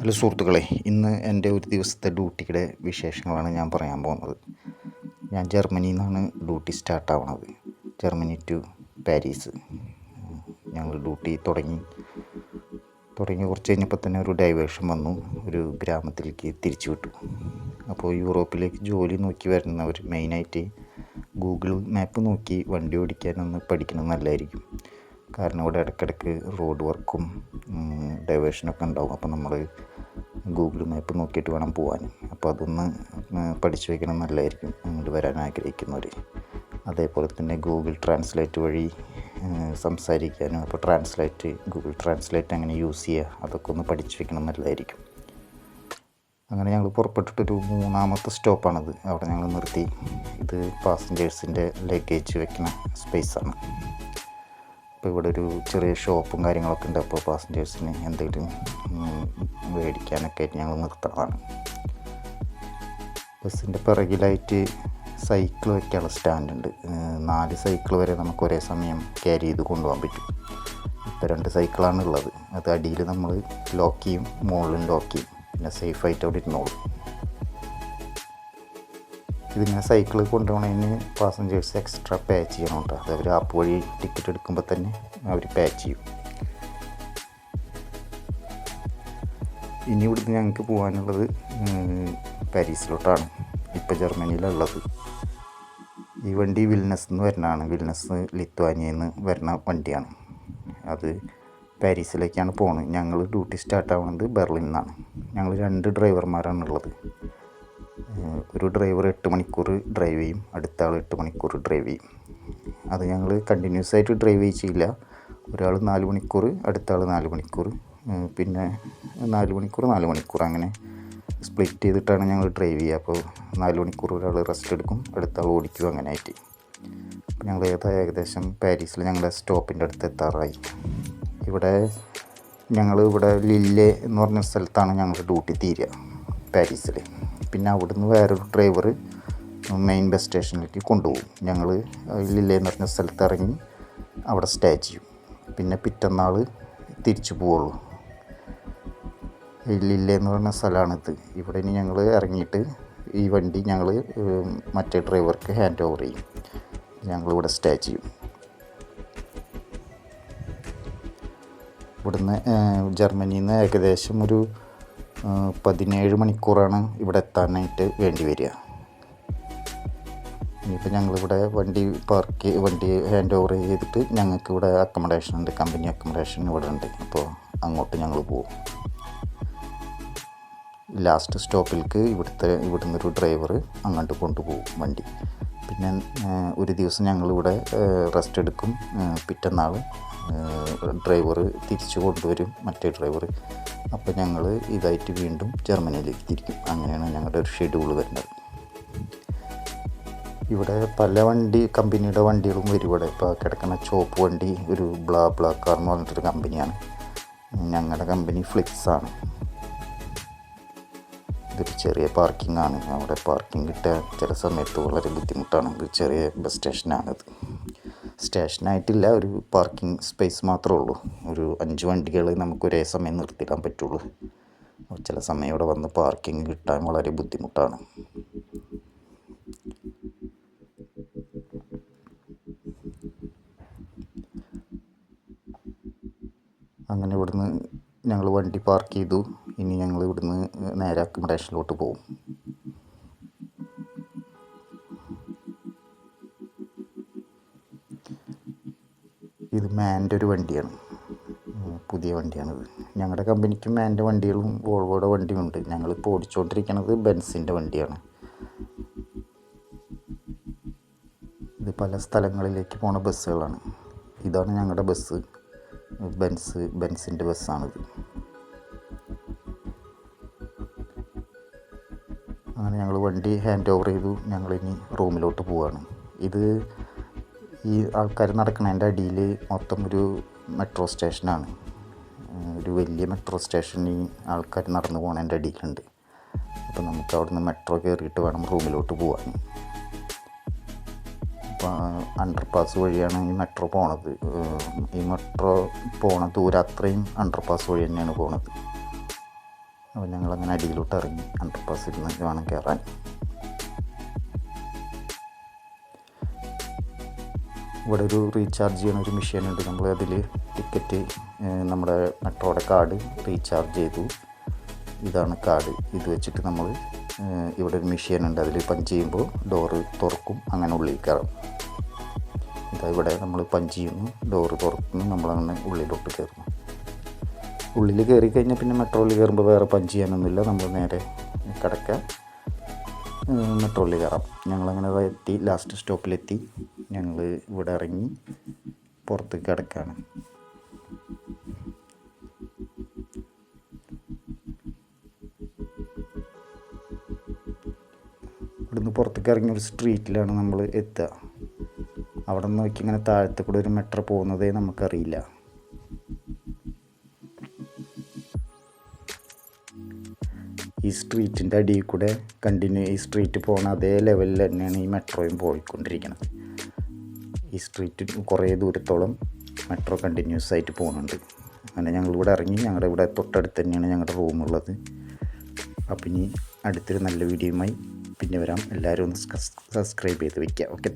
Hello സുഹൃത്തുക്കളെ ഇന്ന് എന്റെ ഒരു ദിവസത്തെ ഡ്യൂട്ടിയുടെ വിശേഷങ്ങളാണ് ഞാൻ പറയാൻ പോകുന്നത്. ഞാൻ ജർമ്മനിയിൽ നിന്നാണ് ഡ്യൂട്ടി സ്റ്റാർട്ട് ആവണത് ജർമ്മനി ടു പാരീസ്. ഞങ്ങൾ ഡ്യൂട്ടി തുടങ്ങി. തുടങ്ങി കുറച്ച് കഴിഞ്ഞപ്പോൾ തന്നെ ഒരു ഡൈവേർഷൻ വന്നു. ഒരു ഗ്രാമത്തിലേക്ക് തിരിച്ചു വിട്ടു. അപ്പോൾ യൂറോപ്പിലേക്ക് ജോലി നോക്കി വരുന്നവർ മെയിനായിട്ട് ഗൂഗിൾ മാപ്പ് നോക്കി വണ്ടി ഓടിക്കാനൊന്ന് പഠിക്കണം നല്ലതായിരിക്കും. കാരണം ഇവിടെ ഇടയ്ക്കിടയ്ക്ക് റോഡ് വർക്കും ഡൈവേഷനൊക്കെ ഉണ്ടാവും. അപ്പോൾ നമ്മൾ ഗൂഗിൾ മാപ്പ് നോക്കിയിട്ട് വേണം പോകാൻ അപ്പോൾ അതൊന്ന് പഠിച്ചു വയ്ക്കണം നല്ലതായിരിക്കും അങ്ങോട്ട് വരാൻ ആഗ്രഹിക്കുന്നവർ അതേപോലെ തന്നെ ഗൂഗിൾ ട്രാൻസ്ലേറ്റ് വഴി സംസാരിക്കാനും അപ്പോൾ ട്രാൻസ്ലേറ്റ് ഗൂഗിൾ ട്രാൻസ്ലേറ്റ് അങ്ങനെ യൂസ് ചെയ്യുക അതൊക്കെ ഒന്ന് പഠിച്ചു വയ്ക്കണം നല്ലതായിരിക്കും അങ്ങനെ ഞങ്ങൾ പുറപ്പെട്ടിട്ടൊരു മൂന്നാമത്തെ സ്റ്റോപ്പാണത് അവിടെ ഞങ്ങൾ നിർത്തി. ഇത് പാസഞ്ചേഴ്സിന്റെ ലഗേജ് വെക്കുന്ന സ്പേസാണ് അപ്പോൾ ഇവിടെ ഒരു ചെറിയ ഷോപ്പും കാര്യങ്ങളൊക്കെ ഉണ്ട്. അപ്പോൾ പാസഞ്ചേഴ്സിന് എന്തെങ്കിലും മേടിക്കാനൊക്കെ ആയിട്ട് ഞങ്ങൾ നിർത്തുന്നതാണ്. ബസ്സിന്റെ പിറകിലായിട്ട് സൈക്കിൾ വയ്ക്കാനുള്ള സ്റ്റാൻഡ് ഉണ്ട്. നാല് സൈക്കിൾ വരെ നമുക്ക് ഒരേ സമയം ക്യാരി ചെയ്ത് കൊണ്ടുപോകാൻ പറ്റും. ഇപ്പോൾ രണ്ട് സൈക്കിളാണ് ഉള്ളത്. അത് അടിയിൽ നമ്മൾ ലോക്ക് ചെയ്യും മുകളിലും ലോക്ക് ചെയ്യും. പിന്നെ സേഫായിട്ട് അവിടെ ഇരുന്നോളും. ഇതിങ്ങനെ സൈക്കിൾ കൊണ്ടുപോകണതിന് പാസഞ്ചേഴ്സ് എക്സ്ട്രാ പേ ചെയ്യണം കേട്ടോ അത് അവർ ആപ്പ് വഴി ടിക്കറ്റ് എടുക്കുമ്പോൾ തന്നെ അവർ പേ ചെയ്യും. ഇനി ഇവിടുന്ന് ഞങ്ങൾക്ക് പോകാനുള്ളത് പാരീസിലോട്ടാണ്. ഇപ്പോൾ ജർമ്മനിയിലുള്ളത്. ഈ വണ്ടി വിൽനസ് എന്ന് വരുന്നതാണ്. വിൽനസ് ലിത്വാനിയയിൽ വരുന്ന വണ്ടിയാണ്. അത് പാരീസിലേക്കാണ് പോകുന്നത് ഞങ്ങൾ ഡ്യൂട്ടി സ്റ്റാർട്ട് ആവുന്നത് ബെർലിൻ നിന്നാണ് ഞങ്ങൾ രണ്ട് ഡ്രൈവർമാരാണ് ഉള്ളത്. ഒരു ഡ്രൈവർ എട്ട് മണിക്കൂർ ഡ്രൈവ് ചെയ്യും. അടുത്ത ആൾ എട്ട് മണിക്കൂർ ഡ്രൈവ് ചെയ്യും. അത് ഞങ്ങൾ കണ്ടിന്യൂസ് ആയിട്ട് ഡ്രൈവ് ചെയ്യില്ല ഒരാൾ നാല് മണിക്കൂർ അടുത്ത ആൾ നാല് മണിക്കൂർ. പിന്നെ നാല് മണിക്കൂർ നാല് മണിക്കൂർ അങ്ങനെ സ്പ്ലിറ്റ് ചെയ്തിട്ടാണ് ഞങ്ങൾ ഡ്രൈവ് ചെയ്യുക. അപ്പോൾ നാല് മണിക്കൂർ ഒരാൾ റെസ്റ്റ് എടുക്കും അടുത്ത ആൾ ഓടിക്കും അങ്ങനെ ആയിട്ട്. അപ്പോൾ ഞങ്ങൾ ഏതാ ഏകദേശം പാരീസിൽ ഞങ്ങളുടെ സ്റ്റോപ്പിന്റെ അടുത്ത് എത്താറായി. ഇവിടെ ഞങ്ങൾ ഇവിടെ ലില്ലെ എന്ന് പറഞ്ഞ സ്ഥലത്താണ് ഞങ്ങളുടെ ഡ്യൂട്ടി തീരുക പാരീസിൽ പിന്നെ അവിടുന്ന് വേറൊരു ഡ്രൈവർ മെയിൻ ബസ് സ്റ്റേഷനിലേക്ക് കൊണ്ടുപോകും. ഞങ്ങൾ ലില്ലെ എന്ന് പറഞ്ഞ സ്ഥലത്ത് ഇറങ്ങി അവിടെ സ്റ്റേ ചെയ്യും. പിന്നെ പിറ്റന്നാൾ തിരിച്ചു പോവുള്ളൂ. ലില്ലെ എന്ന് പറഞ്ഞ സ്ഥലമാണിത്. ഇവിടെ ഇനി ഞങ്ങൾ ഇറങ്ങിയിട്ട് ഈ വണ്ടി ഞങ്ങൾ മറ്റേ ഡ്രൈവർക്ക് ഹാൻഡ് ഓവർ ചെയ്യും. ഞങ്ങളിവിടെ സ്റ്റേ ചെയ്യും. ഇവിടുന്ന് ജർമ്മനിയിൽ നിന്ന് ഏകദേശം ഒരു പതിനേഴ് മണിക്കൂറാണ് ഇവിടെ എത്താനായിട്ട് വേണ്ടി വരിക. ഇനിയിപ്പോൾ ഞങ്ങളിവിടെ വണ്ടി പാർക്ക് വണ്ടി ഹാൻഡ് ഓവർ ചെയ്തിട്ട് ഞങ്ങൾക്ക് ഇവിടെ അക്കോമഡേഷൻ ഉണ്ട്. കമ്പനി അക്കോമഡേഷൻ ഇവിടെ ഉണ്ട്. അപ്പോൾ അങ്ങോട്ട് ഞങ്ങൾ പോകും ലാസ്റ്റ് സ്റ്റോപ്പിലേക്ക് ഇവിടുത്തെ ഇവിടുന്ന് ഒരു ഡ്രൈവർ അങ്ങോട്ട് കൊണ്ടുപോകും വണ്ടി. പിന്നെ ഒരു ദിവസം ഞങ്ങളിവിടെ റെസ്റ്റ് എടുക്കും പിറ്റന്നാൾ. ഡ്രൈവർ തിരിച്ചു കൊണ്ടുവരും മറ്റേ ഡ്രൈവർ അപ്പോൾ ഞങ്ങൾ ഇതായിട്ട് വീണ്ടും ജർമ്മനിയിലേക്ക് തിരിക്കും. അങ്ങനെയാണ് ഞങ്ങളുടെ ഒരു ഷെഡ്യൂൾ വരുന്നത്. ഇവിടെ പല വണ്ടി കമ്പനിയുടെ വണ്ടികളും വരും ഇവിടെ. ഇപ്പോൾ കിടക്കുന്ന ചോപ്പ് വണ്ടി ഒരു ബ്ലാ ബ്ലാ കാർ എന്ന് പറഞ്ഞിട്ടൊരു കമ്പനിയാണ്. ഞങ്ങളുടെ കമ്പനി ഫ്ലിക്സ് ആണ്. ഇതൊരു ചെറിയ പാർക്കിംഗ് ആണ്. അവിടെ പാർക്കിംഗ് കിട്ടാൻ ചില സമയത്ത് വളരെ ബുദ്ധിമുട്ടാണ്. ഒരു ചെറിയ ബസ് സ്റ്റേഷനാണിത് സ്റ്റേഷനായിട്ടില്ല ഒരു പാർക്കിംഗ് സ്പേസ് മാത്രമേ ഉള്ളൂ. ഒരു അഞ്ച് വണ്ടികൾ നമുക്ക് ഒരേ സമയം നിർത്തിയിടാൻ പറ്റുള്ളൂ. ചില സമയം ഇവിടെ വന്ന് പാർക്കിംഗ് കിട്ടാൻ വളരെ ബുദ്ധിമുട്ടാണ്. അങ്ങനെ ഇവിടുന്ന് ഞങ്ങൾ വണ്ടി പാർക്ക് ചെയ്തു. ഇനി ഞങ്ങൾ ഇവിടുന്ന് നേരെ അക്കോമഡേഷനിലോട്ട് പോകും. ഇത് മാന്റെ ഒരു വണ്ടിയാണ്. പുതിയ വണ്ടിയാണിത് ഞങ്ങളുടെ കമ്പനിക്ക് മാന്റെ വണ്ടികളും വോൾവോയുടെ വണ്ടിയുണ്ട്. ഞങ്ങളിപ്പോൾ ഓടിച്ചുകൊണ്ടിരിക്കുന്നത് ബെൻസിന്റെ വണ്ടിയാണ്. ഇത് പല സ്ഥലങ്ങളിലേക്ക് പോണ ബസ്സുകളാണ്. ഇതാണ് ഞങ്ങളുടെ ബസ് ബെൻസ് ബെൻസിന്റെ ബസ്സാണിത്. അങ്ങനെ ഞങ്ങൾ വണ്ടി ഹാൻഡ് ഓവർ ചെയ്തു. ഞങ്ങളിനി റൂമിലോട്ട് പോവുകയാണ് ഇത് ഈ ആൾക്കാർ നടക്കുന്നതിന്റെ അടിയിൽ മൊത്തം ഒരു മെട്രോ സ്റ്റേഷനാണ് ഒരു വലിയ മെട്രോ സ്റ്റേഷൻ ഈ ആൾക്കാർ നടന്നു പോകുന്നതിന്റെ അടിയിലുണ്ട്. അപ്പോൾ നമുക്ക് അവിടെ നിന്ന് മെട്രോ കയറിയിട്ട് വേണം റൂമിലോട്ട് പോകാൻ അപ്പോൾ അണ്ടർ പാസ് വഴിയാണ് ഈ മെട്രോ പോണത്. ഈ മെട്രോ പോണ ദൂരം അത്രയും അണ്ടർ പാസ് വഴി തന്നെയാണ് പോണത്. അപ്പോൾ ഞങ്ങളങ്ങനെ അടിയിലോട്ട് ഇറങ്ങി. അണ്ടർ പാസിൽ നിന്ന് വേണം കയറാൻ ഇവിടെ ഒരു റീചാർജ് ചെയ്യുന്ന ഒരു മെഷീൻ ഉണ്ട്. നമ്മൾ അതിൽ ടിക്കറ്റ് നമ്മുടെ മെട്രോയുടെ കാർഡ് റീചാർജ് ചെയ്തു. ഇതാണ് കാർഡ് ഇത് വെച്ചിട്ട് നമ്മൾ ഇവിടെ ഒരു മെഷീൻ ഉണ്ട്. അതിൽ പഞ്ച് ചെയ്യുമ്പോൾ ഡോറ് തുറക്കും അങ്ങനെ ഉള്ളിൽ കയറാം. ഇതാ ഇവിടെ നമ്മൾ പഞ്ച് ചെയ്യുന്നു ഡോറ് തുറക്കുന്നു നമ്മളങ്ങനെ ഉള്ളിലോട്ട് കയറുന്നു. ഉള്ളിൽ കയറി കഴിഞ്ഞാൽ പിന്നെ മെട്രോയിൽ കയറുമ്പോൾ വേറെ പഞ്ച് ചെയ്യാനൊന്നുമില്ല. നമ്മൾ നേരെ കിടക്കാൻ മെട്രോയിൽ കയറാം ഞങ്ങളങ്ങനെ എത്തി. ലാസ്റ്റ് സ്റ്റോപ്പിലെത്തി ഞങ്ങൾ ഇവിടെ ഇറങ്ങി പുറത്ത് കിടക്കുകയാണ് ഇവിടുന്ന് പുറത്തേക്ക് ഇറങ്ങിയ ഒരു സ്ട്രീറ്റിലാണ് നമ്മൾ എത്തുക. അവിടെ നിന്ന് നോക്കി ഇങ്ങനെ താഴത്തെ കൂടെ ഒരു മെട്രോ പോകുന്നതേ നമുക്കറിയില്ല. ഈ സ്ട്രീറ്റിന്റെ അടിയിൽ കൂടെ കണ്ടിന്യൂ ഈ സ്ട്രീറ്റ് പോണ അതേ ലെവലിൽ തന്നെയാണ് ഈ മെട്രോയും പോയിക്കൊണ്ടിരിക്കുന്നത് ഈ സ്ട്രീറ്റ് കുറേ ദൂരത്തോളം മെട്രോ കണ്ടിന്യൂസ് ആയിട്ട് പോകുന്നുണ്ട് അങ്ങനെ ഞങ്ങൾ ഇവിടെ ഇറങ്ങി ഞങ്ങളുടെ ഇവിടെ തൊട്ടടുത്ത് തന്നെയാണ് ഞങ്ങളുടെ റൂമുള്ളത് അപ്പം ഇനി അടുത്തൊരു നല്ല വീഡിയോയുമായി പിന്നെ വരാം. എല്ലാവരും ഒന്ന് സബ്സ്ക്രൈബ് ചെയ്ത് വയ്ക്കുക ഓക്കെ